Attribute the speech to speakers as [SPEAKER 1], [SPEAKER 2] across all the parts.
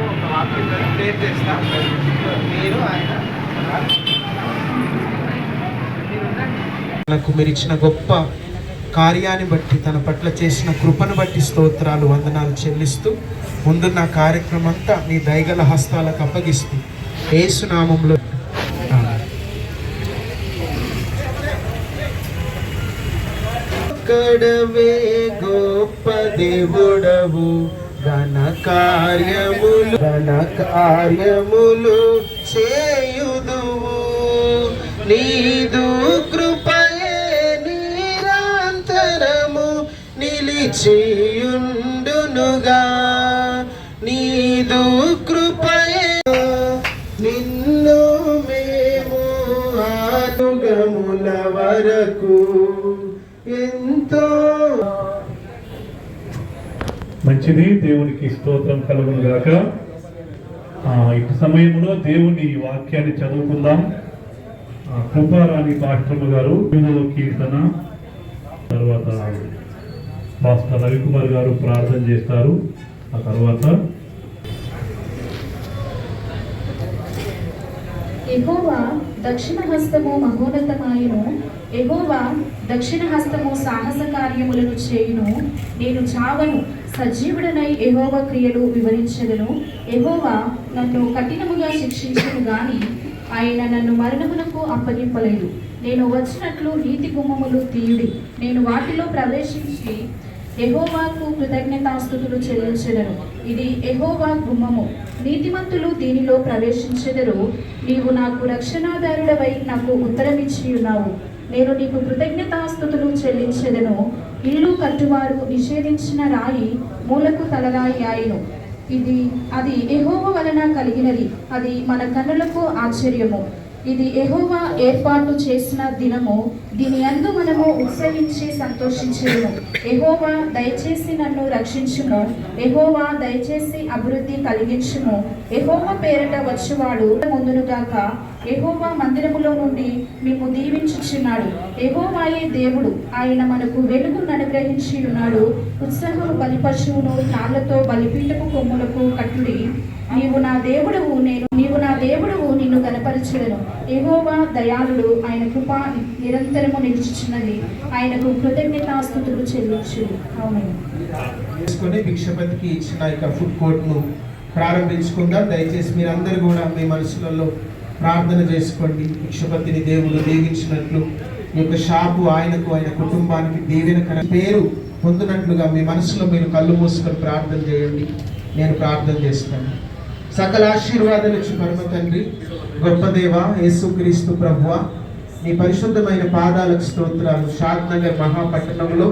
[SPEAKER 1] మీకు ఒక వాక్యం ప్రేర్ చేస్తా మీరు ఆయన నాకు మీరు ఇచ్చిన గొప్ప కార్యాన్ని బట్టి తన పట్ల చేసిన కృపను బట్టి స్తోత్రాలు వందనాలు చెల్లిస్తూ ముందున్న కార్యక్రమం అంతా నీ దయగల హస్తాలకు అప్పగిస్తూ ఏసునామంలో ఆమేన్. గొప్ప దేవుడవు ఘన కార్యములు ఘన కార్యములు చేయుదువు. నీదు కృపయే నిరంతరము నిలిచియుండునుగా
[SPEAKER 2] మంచిది దేవునికి స్తోత్రం కలుగును గాక ఇటు సమయంలో దేవుని వాక్యాన్ని చదువుకుందాం. కృపారాణి పాస్టర్మ గారు కీర్తన తర్వాత పాస్టర్ రవికుమార్ గారు ప్రార్థన చేస్తారు. ఆ తర్వాత
[SPEAKER 3] ఎగోవా దక్షిణ హస్తము మహోన్నతమాయను. ఎగోవా దక్షిణ హస్తము సాహస కార్యములను చేయును. నేను చావను. సజీవుడనై ఎహోవ క్రియలు వివరించదను. ఎహోవా నన్ను కఠినముగా శిక్షించను గాని ఆయన నన్ను మరణమునకు అప్పగింపలేదు. నేను వచ్చినట్లు నీతి గుమ్మములు తీయుడి. నేను వాటిలో ప్రవేశించి ఎహోవాకు కృతజ్ఞతాస్థుతులు చెల్లించెదను. ఇది ఎహోవా గుమ్మము. నీతిమంతులు దీనిలో ప్రవేశించెదరు. నీవు నాకు రక్షణాదారుడవై నాకు ఉత్తరమిచ్చి ఉన్నావు నేను నీకు కృతజ్ఞతాస్థుతులు చెల్లించెదను. ఇల్లు కట్టువారు నిషేధించిన రాయి మూలకు తలరాయి ఆయను. ఇది అది ఎహోవ వలన కలిగినది. అది మన కన్నులకు ఆశ్చర్యము. ఇది ఎహోవా ఏర్పాటు చేసిన దినము. దీని అందు మనము ఉత్సహించి సంతోషించును ఎహోవా దయచేసి నన్ను రక్షించుము. ఎహోవా దయచేసి అభివృద్ధి కలిగించుము. ఎహోవా పేరట వచ్చువాడు ముందునుగాక ఎహోవా మందిరములో నుండి మేము దీవించుచున్నాడు. ఎహోవాయే దేవుడు. ఆయన మనకు వెలుగును అనుగ్రహించి ఉన్నాడు ఉత్సాహము బలిపశువును తాళ్ళతో బలిపీఠపు కొమ్ములకు కట్టుడి. నీవు నా దేవుడువు నేను నీవు నా దేవుడువు నిన్ను కనపరచుడను ఎహోవా దయాళుడు ఆయన కృప నిరంతరము నిలుచుచున్నది. ఆయనకు కృతజ్ఞతాస్తుతులు చెల్లించు. అవును
[SPEAKER 1] భిక్షపతికి ఇచ్చిన యొక్క ఫుడ్ కోర్ట్ను ప్రారంభించుకుందాం. దయచేసి మీరందరూ కూడా మీ మనసులలో ప్రార్థన చేసుకోండి. భిక్షపతిని దేవుడు దీవించినట్లు ఈ యొక్క షాపు ఆయనకు ఆయన కుటుంబానికి దీవెనకర పేరు పొందినట్లుగా మీ మనసులో మీరు కళ్ళు మూసుకొని ప్రార్థన చేయండి. నేను ప్రార్థన చేస్తాను. సకల ఆశీర్వాదాలు ఇచ్చి పరమ తండ్రి గొప్ప దేవ యేసుక్రీస్తు ప్రభువ నీ పరిశుద్ధమైన పాదాలకు స్తోత్రాలు. షాద్ నగర్ మహాపట్టణంలో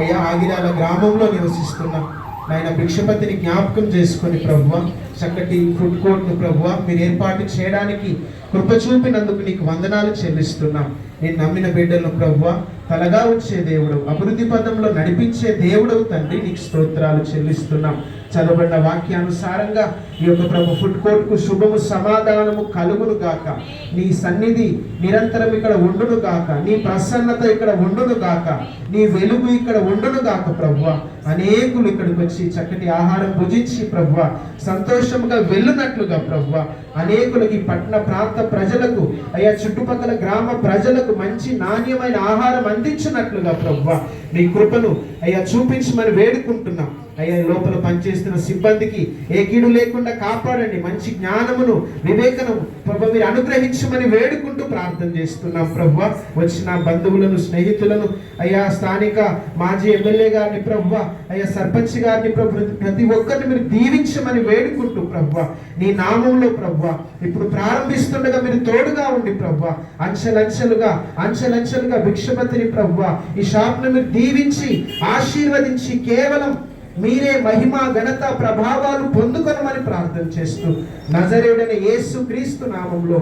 [SPEAKER 1] అయ్యా ఆగిరాల గ్రామంలో నివసిస్తున్నాం ఆయన భిక్షపతిని జ్ఞాపకం చేసుకుని ప్రభువ చక్కటి ఫుడ్ కోర్ట్ను ప్రభువ మీరు ఏర్పాటు చేయడానికి కృప చూపినందుకు నీకు వందనాలు చెల్లిస్తున్నాం. నేను నమ్మిన బిడ్డలను ప్రభువ తలగా వచ్చే దేవుడు అభివృద్ధి పదంలో నడిపించే దేవుడు తండ్రి నీకు స్తోత్రాలు చెల్లిస్తున్నాం. చదవబడిన వాక్యానుసారంగా ఈ యొక్క ప్రభు ఫుడ్ కోర్ట్కు శుభము సమాధానము కలుగును గాక. నీ సన్నిధి నిరంతరం ఇక్కడ ఉండును గాక. నీ ప్రసన్నత ఇక్కడ ఉండును గాక. నీ వెలుగు ఇక్కడ ఉండును గాక ప్రభువ. అనేకులు ఇక్కడికి వచ్చి చక్కటి ఆహారం భుజించి ప్రభువ సంతోషంగా వెళ్ళునట్లుగా ప్రభువ. అనేకులకి పట్టణ ప్రాంత ప్రజలకు అయ్యా చుట్టుపక్కల గ్రామ ప్రజలకు మంచి నాణ్యమైన ఆహారం అందించినట్లుగా ప్రభువ. నీ కృపను అయ్యా చూపించమని వేడుకుంటున్నాం. అయ్యా ఈ లోపల పనిచేస్తున్న సిబ్బందికి ఏ కీడు లేకుండా కాపాడండి. మంచి జ్ఞానమును వివేకను ప్రభు మీరు అనుగ్రహించమని వేడుకుంటూ ప్రార్థన చేస్తున్నాం ప్రభు. వచ్చిన బంధువులను స్నేహితులను అయ్యా స్థానిక మాజీ ఎమ్మెల్యే గారిని ప్రభు అయ్యా సర్పంచ్ గారిని ప్రభు ప్రతి ఒక్కరిని మీరు దీవించమని వేడుకుంటూ ప్రభు. నీ నామంలో ప్రభు ఇప్పుడు ప్రారంభిస్తుండగా మీరు తోడుగా ఉండి ప్రభు. అంచెలంచెలుగా అంచెలంచెలుగా భిక్షపతిని ప్రభు ఈ షాప్ను మీరు దీవించి ఆశీర్వదించి కేవలం మీరే మహిమ ఘనత ప్రభావాలు పొందుకొనమని ప్రార్థన చేస్తూ నజరేడని యేసు క్రీస్తు నామంలో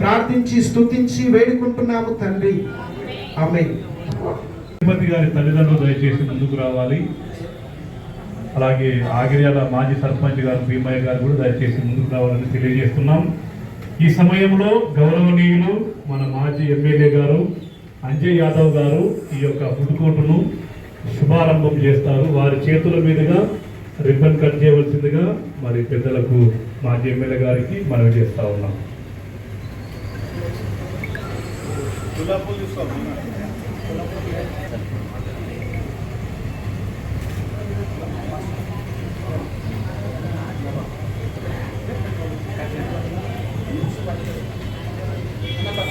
[SPEAKER 1] ప్రార్థించి స్తుతించి వేడుకుంటున్నాము తండ్రి. ఆమె
[SPEAKER 2] తిరుపతి గారి తల్లిదండ్రులు దయచేసి ముందుకు రావాలి. అలాగే ఆగిర్యాల మాజీ సర్పంచ్ గారు భీమయ్య గారు కూడా దయచేసి ముందుకు రావాలని తెలియజేస్తున్నాం. ఈ సమయంలో గౌరవనీయులు మన మాజీ ఎమ్మెల్యే గారు అంజయ్ యాదవ్ గారు ఈ యొక్క ఫుడ్ కోర్టును శుభారంభం చేస్తారు. వారి చేతుల మీదుగా రిబ్బన్ కట్ చేయవలసిందిగా మరి పెద్దలకు మాజీ ఎమ్మెల్యే గారికి మనవి చేస్తా ఉన్నాం.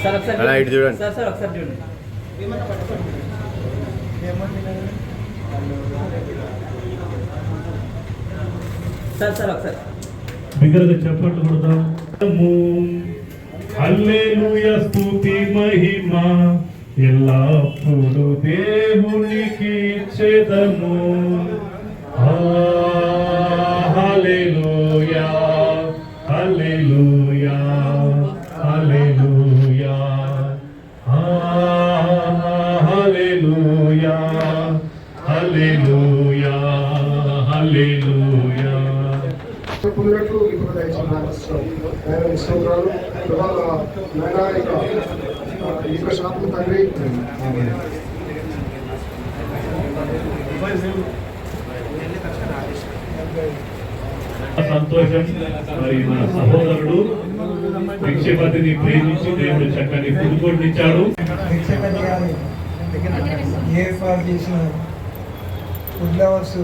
[SPEAKER 4] సార్
[SPEAKER 5] చూడండి.
[SPEAKER 4] సార్ సార్ ఒకసారి చూడండి. సార్ సార్ ఒకసారి.
[SPEAKER 2] బిగ్గరగా చెప్పట్లు కొడదాం హల్లెలూయా స్తుతి మహిమ. ఎల్లప్పుడు దేవునికి ఇచ్చేదము ఆ, హల్లెలూయా
[SPEAKER 6] స్తోత్రాలు. ఇక శాతం తండ్రి.
[SPEAKER 2] సంతోషం మరి మన సహోదరుడు భిక్షపతిని ప్రేమించి దేవుడు చక్కని
[SPEAKER 7] గారు ఏర్పాటు చేసిన ఫుడ్ లవర్స్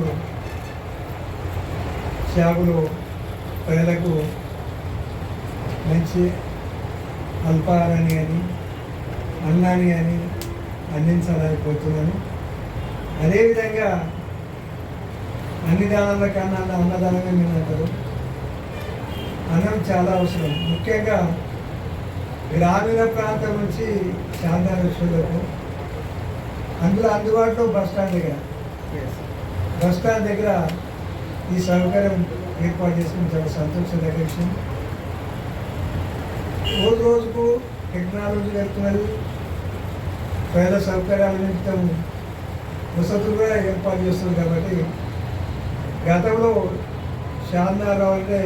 [SPEAKER 7] షాపులు ప్రజలకు మంచి అల్పాహారాన్ని కానీ అన్నాన్ని కానీ అందించాలని కోరుతున్నాను. అదేవిధంగా అన్ని దానాల కన్నా అన్నదానమే మీరు అంటారు. అన్నం చాలా అవసరం. ముఖ్యంగా గ్రామీణ ప్రాంతం నుంచి శారదా లక్ష్ములకు అందులో అందుబాటులో బస్ స్టాండ్ దగ్గర. బస్ స్టాండ్ దగ్గర ఈ సౌకర్యం ఏర్పాటు చేసుకుని చాలా సంతోషదగ్గ విషయం రోజు రోజుకు టెక్నాలజీ వెళ్తున్నది. పేద సౌకర్యాల నిమిత్తం వసతులు కూడా ఏర్పాటు చేస్తుంది కాబట్టి గతంలో శాంతారావు అంటే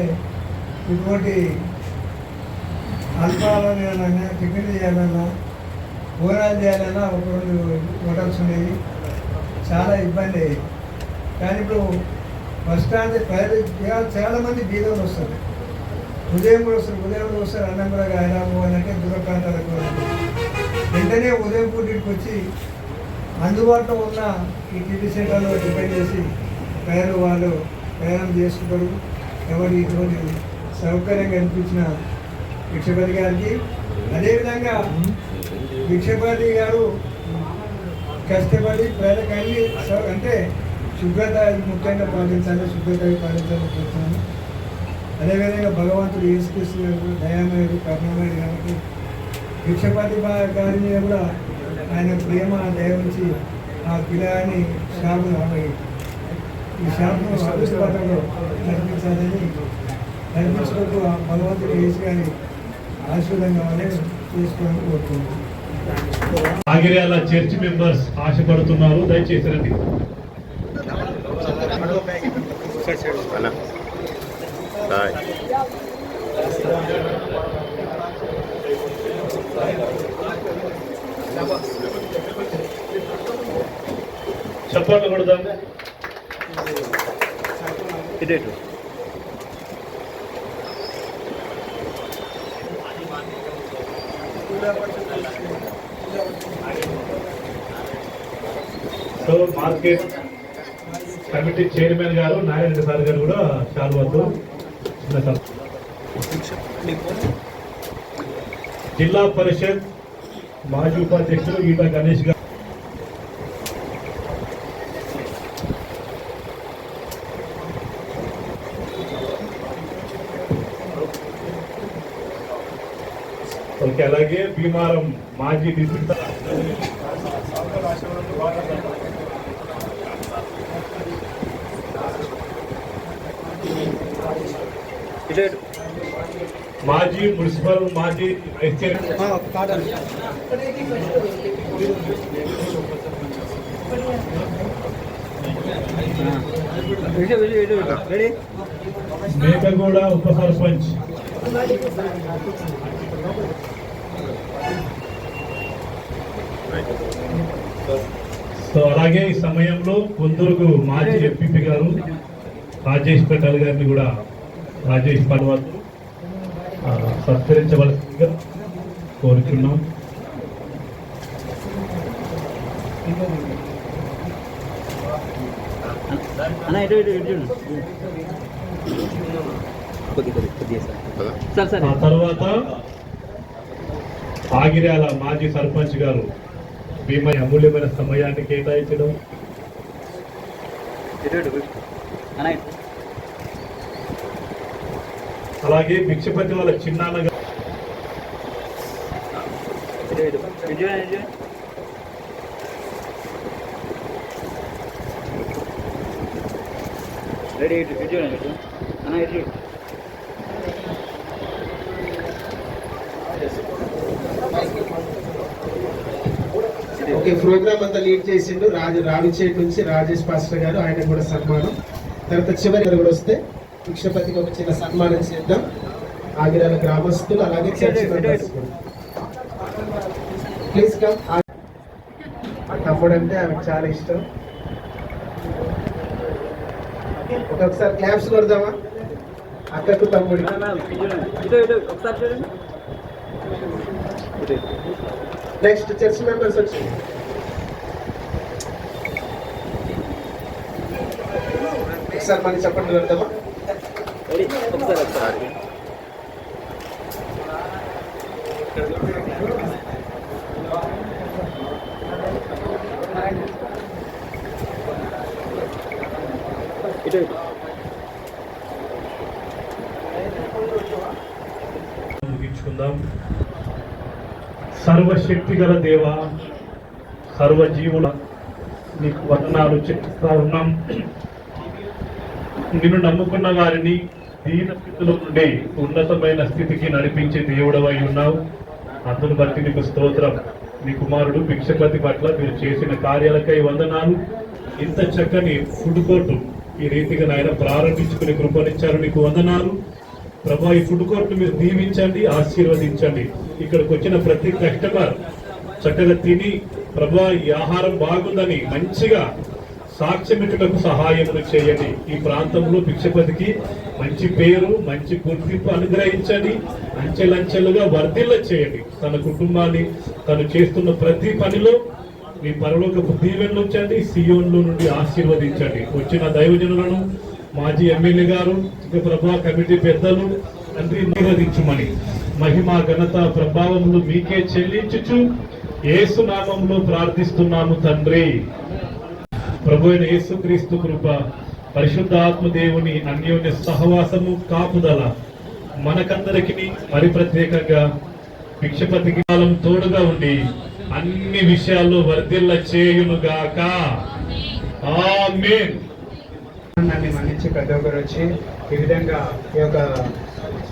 [SPEAKER 7] ఇటువంటి అల్పాహారం చేయాలన్నా టిఫిన్ చేయాలన్నా భోజనాలు చేయాలన్నా ఒక రెండు హోటల్స్ ఉండేవి చాలా ఇబ్బంది అయ్యేది. కానీ ఇప్పుడు బస్ స్టాండ్ ప్రజలు చాలా మంది బీదలు వస్తారు. ఉదయం కూడా వస్తారు ఉదయం కూడా వస్తారు అన్నం కూడా ఆయనాము అని అంటే దూర ప్రాంతాలకు వెంటనే ఉదయం పూటికి వచ్చి అందుబాటులో ఉన్న ఈ టీవీ సెంటర్లో డిపెండ్ చేసి ప్రయాణం వాళ్ళు ప్రయాణం చేసుకుంటారు. ఎవరు ఇటువంటి సౌకర్యంగా అనిపించిన భిక్షపతి గారికి. అదేవిధంగా భిక్షపతి గారు కష్టపడి ప్రజలకు అన్ని అంటే శుభ్రత ముఖ్యంగా పాటించాలి శుభ్రత పాటించాలని కోరుతున్నాను. అదేవిధంగా భగవంతుడు యేసుక్రీస్తు గారు దయామయుడు కరుణమయుడు కాబట్టి భిక్షపతి బా- గారి మీద కూడా ఆయన ప్రేమ దయ ఉంచి ఆ పిల్లని షాపును అమ్మాయి ఈ షాపును అదృష్టపథంలో నడిపించాలని నడిపించినప్పుడు ఆ భగవంతుడు యేసు గారి ఆశీర్వాదం కావాలని చేసుకోవాలని కోరుకుంటున్నాను.
[SPEAKER 2] ఆగిర్యాల చర్చ్ మెంబర్స్ ఆశపడుతున్నారు. దయచేసి రండి.
[SPEAKER 5] అన్న హాయ్
[SPEAKER 2] చప్పట్లు కొడదాం
[SPEAKER 5] ఇదేటు
[SPEAKER 2] సో మార్కెట్ కమిటీ చైర్మన్ గారు నారాయణ సార్ గారు కూడా షాల్వద్దు జిల్లా పరిషత్ మాజీ ఉపాధ్యక్షుడు ఈట గణేష్ గారు. ఓకే అలాగే భీమారం మాజీ
[SPEAKER 4] డిస్ట్రిక్ట్
[SPEAKER 2] మాజీ మున్సిపల్ మాజీ మేకగూడ ఉప సర్పంచ్. సో అలాగే ఈ సమయంలో కొందరుకు మాజీ ఎంపీపీ గారు రాజేష్ పటేల్ గారిని కూడా రాజేష్ పర్వత్ సత్కరించవలసిందిగా
[SPEAKER 4] సార్
[SPEAKER 2] ఆ
[SPEAKER 4] సార్
[SPEAKER 2] తర్వాత ఆగిర్యాల మాజీ సర్పంచ్ గారు భీమా అమూల్యమైన సమయాన్ని కేటాయించడం
[SPEAKER 4] ఇటు ఇటు అన్న ఇటు
[SPEAKER 2] అలాగే భిక్షపతి వాళ్ళ
[SPEAKER 4] రెడీ ఇటు అన్న ఇటు చూడు
[SPEAKER 1] ఓకే ప్రోగ్రామ్ అంతా లీడ్ చేసిండు రాజు రావిచేటి నుంచి రాజేష్ పాస్టర్ గారు ఆయన కూడా సన్మానం. తర్వాత చివరి కూడా వస్తే భిక్షపతికి ఒక చిన్న సన్మానం చేద్దాం. ఆగిరాల గ్రామస్తులు అలాగే ప్లీజ్ కమ్ తమ్ముడు అంటే ఆమెకు చాలా ఇష్టం. ఒకసారి క్లాప్స్ కొడదామా? అక్కకు తమ్ముడు. నెక్స్ట్ చర్చ్ మెంబర్స్ వచ్చి. ఒకసారి మళ్ళీ చెప్పండి కొడదామా?
[SPEAKER 4] రెడీ ఒకసారి ఇటు
[SPEAKER 2] ముగించుకుందాం. సర్వశక్తి గల దేవ సర్వజీవుల నీకు వందనాలు చెప్తా ఉన్నాం. నిన్ను నమ్ముకున్న వారిని దీన స్థితిలో నుండి ఉన్నతమైన స్థితికి నడిపించే దేవుడవై ఉన్నావు. అందును బట్టి నీకు స్తోత్రం. నీ కుమారుడు భిక్షపతి పట్ల మీరు చేసిన కార్యాలకై వందనాలు. ఇంత చక్కని ఫుడ్ కోర్టు ఈ రీతిగా నాయన ప్రారంభించుకుని కృపనిచ్చారు. నీకు వందనాలు. ప్రభా ఈ ఫుడ్ కోర్టు మీరు దీవించండి ఆశీర్వదించండి. ఇక్కడికి వచ్చిన ప్రతి కస్టమర్ చక్కగా తిని ప్రభా ఈ ఆహారం బాగుందని మంచిగా సాక్ష్యమిటులకు సహాయములు చేయండి. ఈ ప్రాంతంలో భిక్షపతికి మంచి పేరు మంచి గుర్తింపు అనుగ్రహించండి. అంచెలంచెలుగా వర్ధిల్ల చేయండి. తన కుటుంబాన్ని తను చేస్తున్న ప్రతి పనిలో మీ పరలోకపు దీవెనలు ఉంచండి. సియోన్లో నుండి ఆశీర్వదించండి. వచ్చిన దైవజనులను మాజీ ఎమ్మెల్యే గారు ఇక ప్రభా కమిటీ పెద్దలు తండ్రి నిర్వహించమని మహిమ ఘనత ప్రభావములు మీకే చెల్లించుచు ఏసునామంలో ప్రార్థిస్తున్నాము తండ్రి. ప్రభు అయిన యేసుక్రీస్తు కృప పరిశుద్ధాత్మ దేవుని అన్యోన్య సహవాసము కాపుదల మనకందరికి మరి ప్రత్యేకంగా భిక్షపతికి కాలం తోడుగా ఉండి అన్ని విషయాల్లో వర్ధిల్ల చేయునుగాక. ఆమేన్.
[SPEAKER 8] నన్ను మన్నించి ప్రతి ఒక్కరు వచ్చి ఈ విధంగా ఈ యొక్క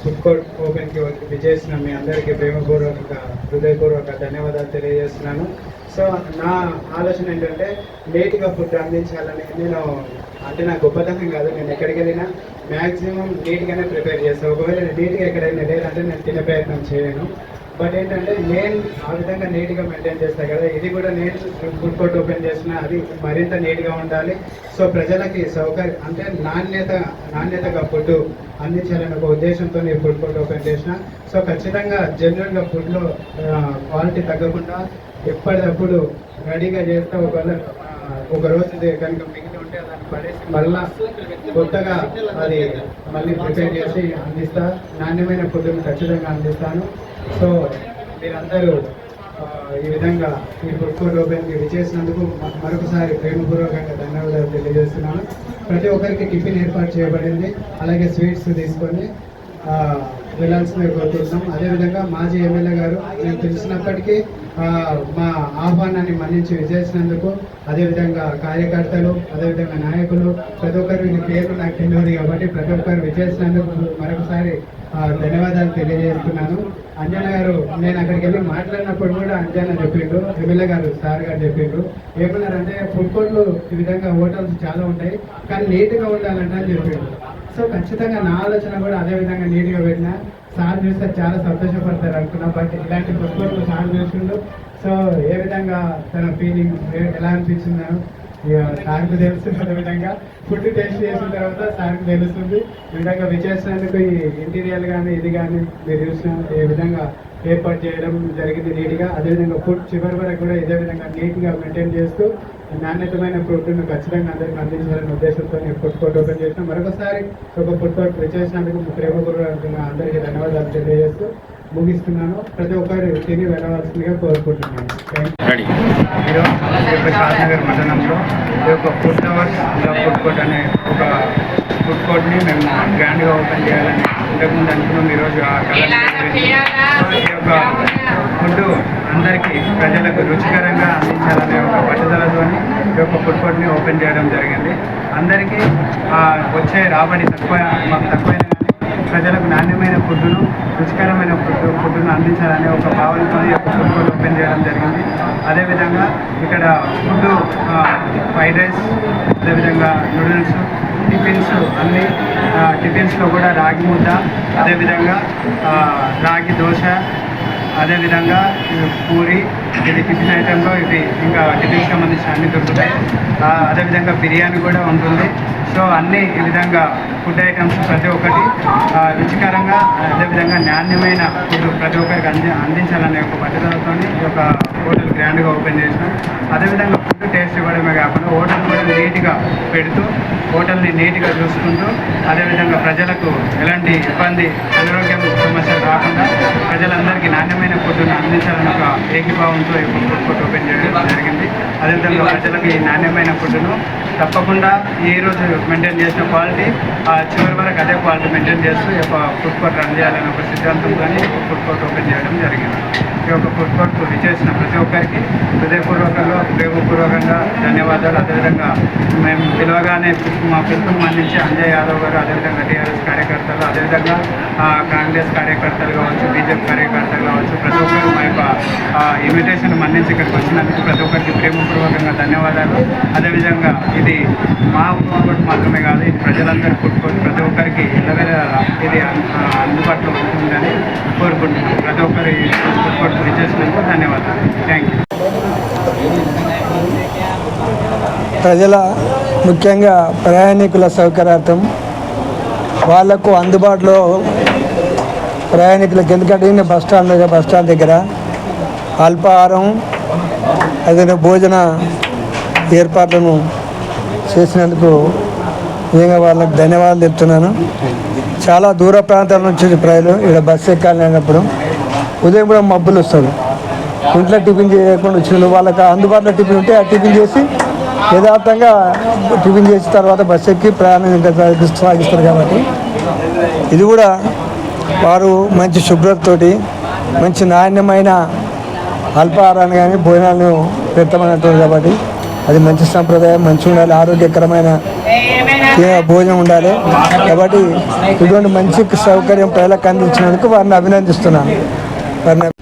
[SPEAKER 8] ఫుడ్ కోర్ట్ ఓపెన్కి విజేసిన మీ అందరికీ ప్రేమపూర్వక హృదయపూర్వక ధన్యవాదాలు తెలియజేస్తున్నాను. సో నా ఆలోచన ఏంటంటే లేట్గా ఫుడ్ అందించాలని నేను అంటే నా గొప్పతనం కాదు నేను ఎక్కడికి వెళ్ళినా మ్యాక్సిమం నీట్గానే ప్రిపేర్ చేస్తాను ఒకవేళ నీట్గా ఎక్కడైనా లేదంటే నేను తినే ప్రయత్నం చేయను. బట్ ఏంటంటే నేను ఆ విధంగా నీట్గా మెయింటైన్ చేస్తాను కదా ఇది కూడా నేను ఫుడ్ కోర్ట్ ఓపెన్ చేసిన అది మరింత నీట్గా ఉండాలి. సో ప్రజలకి సౌకర్యం అంటే నాణ్యత నాణ్యతగా ఫుడ్ అందించాలనే ఒక ఉద్దేశంతో నేను ఫుడ్ కోర్ట్ ఓపెన్ చేసిన. సో ఖచ్చితంగా జనరల్గా ఫుడ్లో క్వాలిటీ తగ్గకుండా ఎప్పటికప్పుడు రెడీగా చేస్తే ఒకవేళ ఒక రోజు కనుక మిగిలి ఉంటే దాన్ని పడేసి మళ్ళా కొత్తగా అది మళ్ళీ ప్రిపేర్ చేసి అందిస్తా. నాణ్యమైన ఫుడ్ని ఖచ్చితంగా అందిస్తాను. సో మీరందరూ ఈ విధంగా ఈ ఫుడ్ కోర్ట్ విచ్చేసినందుకు మరొకసారి ప్రేమపూర్వకంగా ధన్యవాదాలు తెలియజేస్తున్నాను. ప్రతి ఒక్కరికి టిఫిన్ ఏర్పాటు చేయబడింది. అలాగే స్వీట్స్ తీసుకొని ఆ, కోరుతున్నాం అదేవిధంగా మాజీ ఎమ్మెల్యే గారు నేను తెలిసినప్పటికీ మా ఆహ్వానాన్ని మన్నించి విజయించినందుకు అదేవిధంగా కార్యకర్తలు అదేవిధంగా నాయకులు ప్రతి ఒక్కరు ఈ పేర్లు నాకు తెలియదు కాబట్టి ప్రతి ఒక్కరు విజయించినందుకు మరొకసారి ధన్యవాదాలు తెలియజేస్తున్నాను. అంజన గారు నేను అక్కడికి వెళ్ళి మాట్లాడినప్పుడు కూడా అంజన చెప్పిండు ఎమ్మెల్యే గారు సార్ గారు చెప్పిండు. ఏమన్నారంటే ఫుడ్ కోర్ట్లు ఈ విధంగా హోటల్స్ చాలా ఉంటాయి కానీ నీట్గా ఉండాలంట అని చెప్పిండు. సో ఖచ్చితంగా నా ఆలోచన కూడా అదే విధంగా నీట్గా పెట్టిన సార్ చూస్తే చాలా సంతోషపడతారు అనుకున్నా బట్ ఇలాంటి ఫుడ్ కోర్ట్లు సార్ చూసిండు. సో ఏ విధంగా తన ఫీలింగ్ ఎలా అనిపించిందో ఇక సార్కు తెలుస్తుంది అదే విధంగా ఫుడ్ టేస్ట్ చేసిన తర్వాత సార్కు తెలుస్తుంది. ఈ విధంగా విచేసినందుకు ఈ ఇంటీరియర్ కానీ ఇది కానీ మీరు చూసిన ఏ విధంగా ఏర్పాటు చేయడం జరిగింది నీట్గా. అదేవిధంగా ఫుడ్ చివరి వరకు కూడా ఇదే విధంగా నీట్గా మెయింటైన్ చేస్తూ నాణ్యతమైన ఫుడ్ను ఖచ్చితంగా అందరికి అందించాలనే ఉద్దేశంతో నేను ఫుడ్ కోర్ట్ ఓపెన్ చేసిన. మరొకసారి ఒక ఫుడ్ కోర్ట్ విచేసినందుకు ప్రేమపూర్వకంగా అందరికీ ధన్యవాదాలు తెలియజేస్తూ ముగిస్తున్నాను. ప్రతి ఒక్కరు తిరిగి వెళ్ళవలసిందిగా కోరుకుంటున్నాను. ఈరోజు ఈ యొక్క షాద్నగర్ మండలంలో ఈ యొక్క ఫుడ్ అవర్స్ ఫుడ్ కోర్ట్ అనే ఒక ఫుడ్ కోర్ట్ని మేము గ్రాండ్గా ఓపెన్ చేయాలని ఇంతకుముందు అనుకున్నాం. ఈరోజు ఆ కళ ఈ యొక్క ఫుడ్ అందరికీ ప్రజలకు రుచికరంగా అందించాలనే ఒక పట్టుదలతోని ఈ యొక్క ఫుడ్ కోర్ట్ని ఓపెన్ చేయడం జరిగింది. అందరికీ వచ్చే రాబడి తక్కువ మాకు తక్కువైన ప్రజలకు నాణ్యమైన ఫుడ్ను రుచికరమైన ఫుడ్ ఫుడ్ను అందించాలనే ఒక భావనతో ఈ యొక్క ఫుడ్ కోర్ట్ ఓపెన్ చేయడం జరిగింది. అదేవిధంగా ఇక్కడ ఫుడ్ ఫ్రైడ్ రైస్ అదేవిధంగా నూడిల్స్ టిఫిన్స్ అన్ని టిఫిన్స్లో కూడా రాగి ముద్ద అదేవిధంగా రాగి దోశ అదేవిధంగా పూరి ఇది టిఫిన్ ఐటెంలో ఇవి ఇంకా టిఫిన్కి సంబంధించిన అన్ని దొరుకుతాయి. అదేవిధంగా బిర్యానీ కూడా ఉంటుంది. సో అన్ని ఈ విధంగా ఫుడ్ ఐటమ్స్ ప్రతి ఒక్కటి రుచికరంగా అదేవిధంగా నాణ్యమైన ఫుడ్ ప్రతి ఒక్కరికి అంది అందించాలనే ఒక పద్ధతితో ఈ యొక్క గ్రాండ్గా ఓపెన్ చేసినాం. అదేవిధంగా ఫుడ్ టేస్ట్ ఇవ్వడమే కాకుండా హోటల్ కూడా నీట్గా పెడుతూ హోటల్ని నీట్గా చూసుకుంటూ అదేవిధంగా ప్రజలకు ఎలాంటి ఇబ్బంది అనారోగ్యం సమస్యలు రాకుండా ప్రజలందరికీ నాణ్యమైన ఫుడ్ను అందించాలని ఒక ఏకీభావంతో ఈ ఫుడ్ కోర్ట్ ఓపెన్ చేయడం జరిగింది. అదేవిధంగా ప్రజలకు ఈ నాణ్యమైన ఫుడ్ను తప్పకుండా ఈ రోజు మెయింటైన్ చేసిన క్వాలిటీ ఆ చివరి వరకు అదే క్వాలిటీ మెయింటైన్ చేస్తూ ఈ యొక్క ఫుడ్ కోర్ట్ రన్ చేయాలనే ఒక సిద్ధాంతంతో ఫుడ్ కోర్ట్ ఓపెన్ చేయడం జరిగింది. ఈ యొక్క ఫుడ్ కోర్ట్ విచేసిన ప్రతి ఒక్కరికి హృదయపూర్వకంగా ప్రేమపూర్వకంగా ధన్యవాదాలు. అదేవిధంగా మేము పిలవగానే మా పిలుపుని మన్నించి అంజయ్ యాదవ్ గారు అదేవిధంగా టీఆర్ఎస్ కార్యకర్తలు అదేవిధంగా కాంగ్రెస్ కార్యకర్తలు కావచ్చు బీజేపీ కార్యకర్తలు కావచ్చు ప్రతి ఒక్కరు మా యొక్క ఇన్విటేషన్ మన్నించి ఇక్కడికి వచ్చినందుకు ప్రతి ఒక్కరికి ప్రేమపూర్వకంగా ధన్యవాదాలు. అదేవిధంగా ఇది మా ఫుడ్ మాత్రమే కాదు ఇది ప్రజలందరూ కొట్టుకొని ప్రతి ఒక్కరికి ఎల్లవేళ ఇది అందుబాటులో ఉంటుందని కోరుకుంటున్నాను ప్రతి ఒక్కరి ఫుడ్ విచ్చేసినందుకు ధన్యవాదాలు. థ్యాంక్ యూ
[SPEAKER 7] ప్రజల ముఖ్యంగా ప్రయాణికుల సౌకర్యార్థం వాళ్ళకు అందుబాటులో ప్రయాణికులకు ఎందుకంటే ఈయన బస్ స్టాండ్ దగ్గర బస్ స్టాండ్ దగ్గర అల్పాహారం అదే భోజన ఏర్పాట్లను చేసినందుకు నిజంగా వాళ్ళకి ధన్యవాదాలు చెప్తున్నాను. చాలా దూర ప్రాంతాల నుంచి ప్రజలు ఇక్కడ బస్సు ఎక్కాలి ఉదయం కూడా మబ్బులు వస్తారు ఇంట్లో టిఫిన్ చేయకుండా వచ్చిన వాళ్ళకి అందుబాటులో టిఫిన్ ఉంటే ఆ టిఫిన్ చేసి యథార్థంగా టిఫిన్ చేసిన తర్వాత బస్సు ఎక్కి ప్రయాణం ఇంకా సాగిస్తారు కాబట్టి. ఇది కూడా వారు మంచి శుభ్రతతోటి మంచి నాణ్యమైన అల్పాహారాన్ని కానీ భోజనాలను పెడతామన్నట్టు కాబట్టి అది మంచి సంప్రదాయం మంచి ఉండాలి ఆరోగ్యకరమైన భోజనం ఉండాలి. కాబట్టి ఇటువంటి మంచి సౌకర్యం ప్రజలకు అందించినందుకు వారిని అభినందిస్తున్నాను. వారిని